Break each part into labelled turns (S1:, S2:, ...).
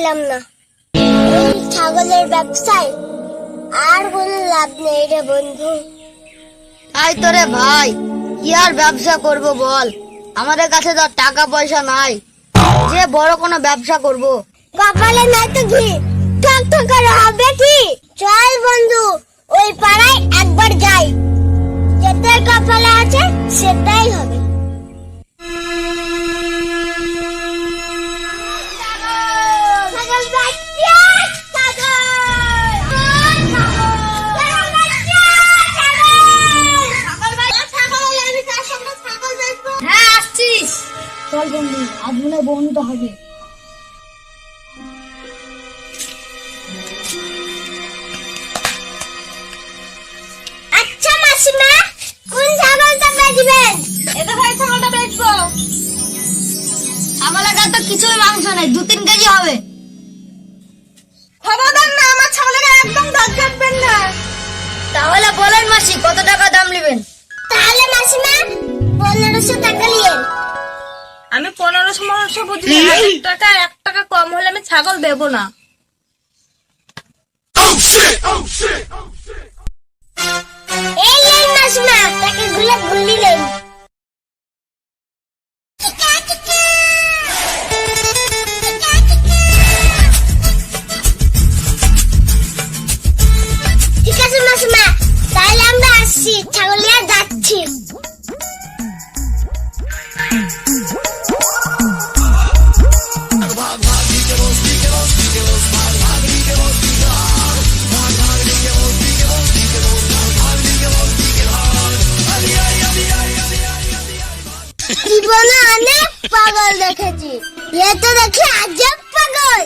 S1: পেলাম না। এই ছাগলের ব্যবসায় আর কোনো লাভ নেই রে বন্ধু।
S2: তাই তো রে ভাই কি আর ব্যবসা করব বল? আমাদের কাছে তো টাকা পয়সা নাই। যে বড় কোনো ব্যবসা করব।
S1: কপালে নাই তো ঘি। ঠক ঠকার হবে কি? চল বন্ধু ওই পাড়ায় একবার যাই। যেটার কপালে আছে সেটাই হবে।
S2: চল বন্ধু আজ মনে হয় বন্ধুটা হবে।
S1: আচ্ছা মাসিমা কোন ছাগলটা বেচবেন
S2: এটা ভাই ছাগলটা বেচবো। ছাগলের গায়ে তো কিছুই মাংস নেই দু তিন কেজি হবে। খবরদার না আমার ছাগলের একদম দাঁত কাটবেন না। তাহলে বলেন মাসি কত টাকা দাম?
S3: আমি পনেরোশো পনেরোশো বুঝি এক টাকা এক টাকা কম হলে আমি ছাগল দেবো না।
S1: এই এই মাসিমা টাকা গুলো গুলিলেন ঠিক আছে মাসিমা তাহলে আমরা আসছি ছাগলিয়া যাচ্ছি। পাগল দেখেছি। এ তো দেখি আজব পাগল।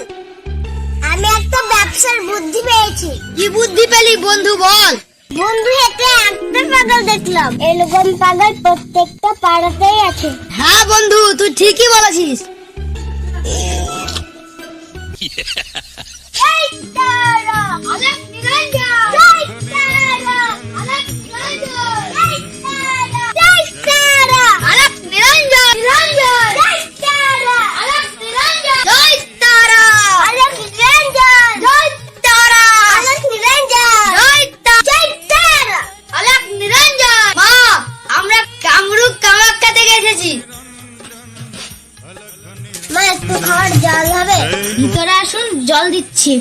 S1: আমি একটা ব্যবসার বুদ্ধি পেয়েছি।
S2: কি বুদ্ধি পেলি বন্ধু বল?
S1: বন্ধু হেঁটে একটা পাগল দেখলাম। এরকম পাগল প্রত্যেকটা পাড়াতেই আছে।
S2: হ্যাঁ বন্ধু তুই ঠিকই বলেছিস।
S1: জল
S2: দিচ্ছি।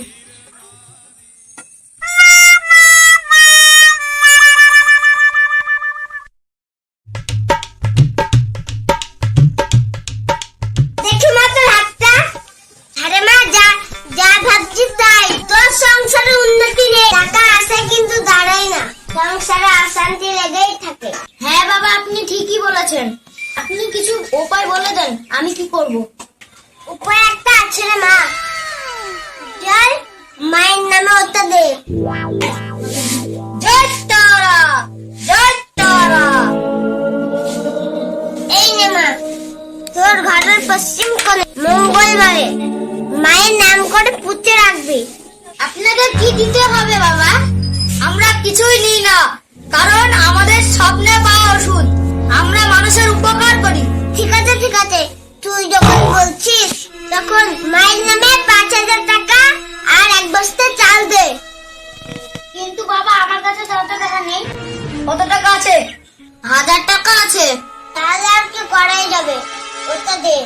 S1: উন্নতি নেই। কিন্তু দাঁড়ায় না। থাকে।
S2: হ্যাঁ বাবা, আপনি ঠিকই বলেছেন। আপনি কিছু উপায় বলে দেন, আমি কি করব?
S1: উপায় একটা আছে রে মা। ঘরের পশ্চিম কোণে মঙ্গলবারে। মায়ের নাম করে পুঁতে রাখবি।
S2: আপনাদের কি দিতে হবে বাবা? আমরা কিছুই নিই না কারণ আমাদের স্বপ্নে পাওয়া ওষুধ। আমরা মানুষের উপকার করি।
S1: ঠিক আছে ঠিক আছে। তুই যখন বলছিস তখন মায়ের নামে পাঁচ হাজার টাকা আর এক বস্তা চাল দে।
S2: কিন্তু বাবা আমার কাছে তো অত টাকা নেই। কত টাকা আছে? হাজার টাকা আছে।
S1: তাহলে আর কি করাই যাবে? ওটা দে।